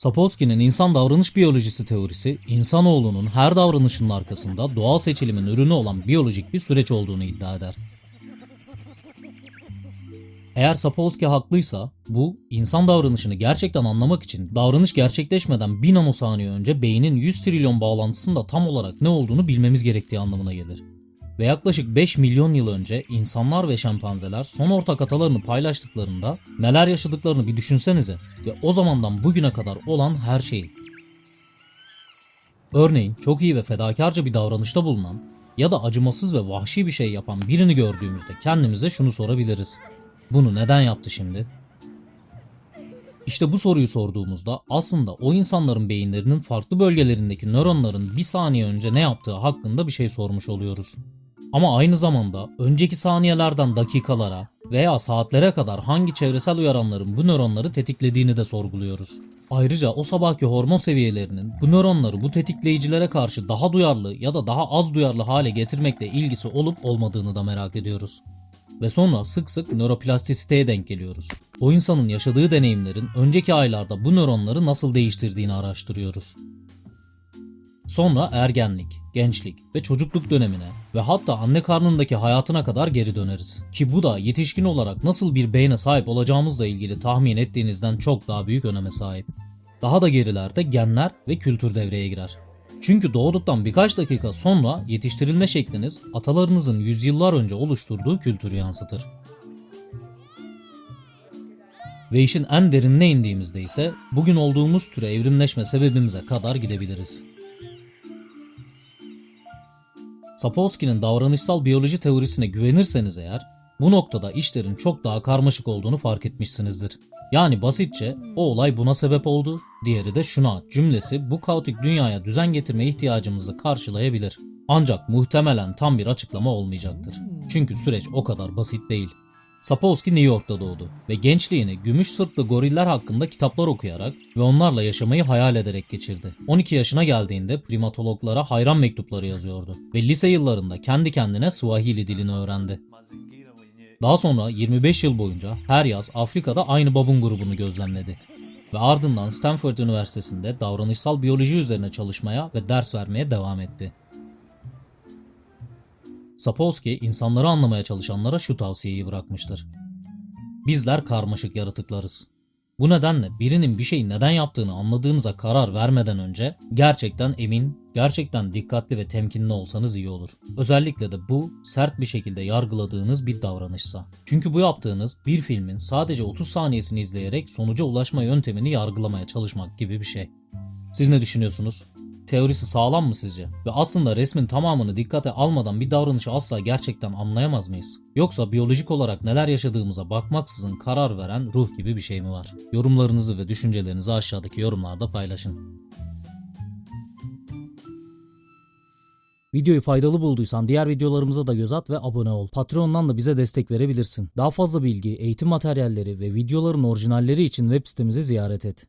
Sapolsky'nin insan davranış biyolojisi teorisi, insanoğlunun her davranışının arkasında doğal seçilimin ürünü olan biyolojik bir süreç olduğunu iddia eder. Eğer Sapolsky haklıysa bu insan davranışını gerçekten anlamak için davranış gerçekleşmeden 1 nanosaniye önce beynin 100 trilyon bağlantısında tam olarak ne olduğunu bilmemiz gerektiği anlamına gelir. Ve yaklaşık 5 milyon yıl önce insanlar ve şempanzeler son ortak atalarını paylaştıklarında neler yaşadıklarını bir düşünsenize ve o zamandan bugüne kadar olan her şeyi. Örneğin çok iyi ve fedakarca bir davranışta bulunan ya da acımasız ve vahşi bir şey yapan birini gördüğümüzde kendimize şunu sorabiliriz. Bunu neden yaptı şimdi? İşte bu soruyu sorduğumuzda aslında o insanların beyinlerinin farklı bölgelerindeki nöronların bir saniye önce ne yaptığı hakkında bir şey sormuş oluyoruz. Ama aynı zamanda önceki saniyelerden dakikalara veya saatlere kadar hangi çevresel uyaranların bu nöronları tetiklediğini de sorguluyoruz. Ayrıca o sabahki hormon seviyelerinin bu nöronları bu tetikleyicilere karşı daha duyarlı ya da daha az duyarlı hale getirmekle ilgisi olup olmadığını da merak ediyoruz. Ve sonra sık sık nöroplastisiteye denk geliyoruz. O insanın yaşadığı deneyimlerin önceki aylarda bu nöronları nasıl değiştirdiğini araştırıyoruz. Sonra ergenlik, gençlik ve çocukluk dönemine ve hatta anne karnındaki hayatına kadar geri döneriz. Ki bu da yetişkin olarak nasıl bir beyne sahip olacağımızla ilgili tahmin ettiğinizden çok daha büyük öneme sahip. Daha da gerilerde genler ve kültür devreye girer. Çünkü doğduktan birkaç dakika sonra yetiştirilme şekliniz atalarınızın yüzyıllar önce oluşturduğu kültürü yansıtır. Ve işin en derinine indiğimizde ise bugün olduğumuz türe evrimleşme sebebimize kadar gidebiliriz. Sapolsky'nin davranışsal biyoloji teorisine güvenirseniz eğer, bu noktada işlerin çok daha karmaşık olduğunu fark etmişsinizdir. Yani basitçe o olay buna sebep oldu, diğeri de şuna cümlesi bu kaotik dünyaya düzen getirme ihtiyacımızı karşılayabilir. Ancak muhtemelen tam bir açıklama olmayacaktır. Çünkü süreç o kadar basit değil. Sapolsky New York'ta doğdu ve gençliğini gümüş sırtlı goriller hakkında kitaplar okuyarak ve onlarla yaşamayı hayal ederek geçirdi. 12 yaşına geldiğinde primatologlara hayran mektupları yazıyordu ve lise yıllarında kendi kendine Swahili dilini öğrendi. Daha sonra 25 yıl boyunca her yaz Afrika'da aynı babun grubunu gözlemledi ve ardından Stanford Üniversitesi'nde davranışsal biyoloji üzerine çalışmaya ve ders vermeye devam etti. Sapolsky insanları anlamaya çalışanlara şu tavsiyeyi bırakmıştır. Bizler karmaşık yaratıklarız. Bu nedenle birinin bir şeyi neden yaptığını anladığınıza karar vermeden önce gerçekten emin, gerçekten dikkatli ve temkinli olsanız iyi olur. Özellikle de bu sert bir şekilde yargıladığınız bir davranışsa. Çünkü bu yaptığınız bir filmin sadece 30 saniyesini izleyerek sonuca ulaşma yöntemini yargılamaya çalışmak gibi bir şey. Siz ne düşünüyorsunuz? Teorisi sağlam mı sizce? Ve aslında resmin tamamını dikkate almadan bir davranışı asla gerçekten anlayamaz mıyız? Yoksa biyolojik olarak neler yaşadığımıza bakmaksızın karar veren ruh gibi bir şey mi var? Yorumlarınızı ve düşüncelerinizi aşağıdaki yorumlarda paylaşın. Videoyu faydalı bulduysan diğer videolarımıza da göz at ve abone ol. Patreon'dan da bize destek verebilirsin. Daha fazla bilgi, eğitim materyalleri ve videoların orijinalleri için web sitemizi ziyaret et.